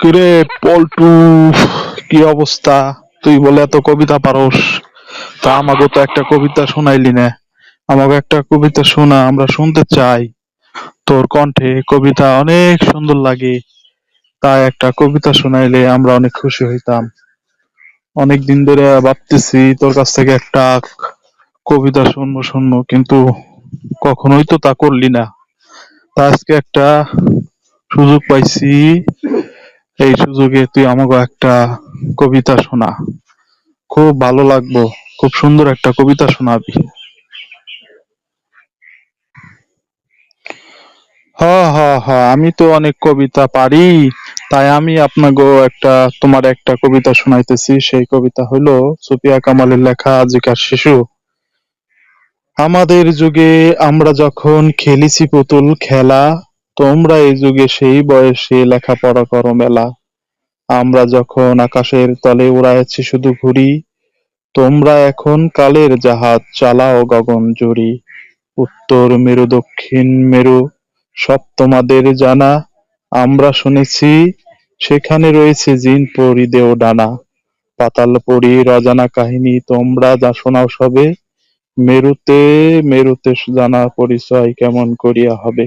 কিরে, পল্টু, কি অবস্থা? তুই বলে এত কবিতা পারস। তা আমাকে তো একটা কবিতা শোনাইলি না। আমাকে একটা কবিতা শোনা, আমরা শুনতে চাই। তোর কণ্ঠে কবিতা অনেক সুন্দর লাগে। তাই একটা কবিতা শোনাইলে আমরা অনেক খুশি হইতাম। অনেক দিন ধরে ভাবতেছি তোর কাছ থেকে একটা কবিতা শুনব শুনব, কিন্তু কখনোই তো তা করলি না। তা আজকে একটা সুযোগ পাইছি। এই সুযোগে তুই আমাকে একটা কবিতা শোনা। খুব ভালো লাগবো। খুব সুন্দর একটা কবিতা শোনাবি। হ হ হ, আমি তো অনেক কবিতা পারি, তাই আমি আপনাকে একটা, তোমার একটা কবিতা শোনাইতেছি। সেই কবিতা হলো সুফিয়া কামালের লেখা আজিকার শিশু। আমাদের যুগে আমরা যখন খেলেছি পুতুল খেলা তোমরা এই যুগে সেই বয়সে লেখাপড়া করো মেলা। আমরা যখন আকাশের তলে উড়াইছি শুধু ঘুড়ি তোমরা এখন কালের জাহাজ চালাও গগন জুড়ি। উত্তর মেরু, দক্ষিণ মেরু, সব তোমাদের জানা। আমরা শুনেছি, সেখানে রয়েছে জিন, পরি, দেও, ডানা। পাতাল পরি অজানা কাহিনী, তোমরা যা শোনাও সবে। মেরুতে মেরুতে জানা পরিচয় কেমন করিয়া হবে?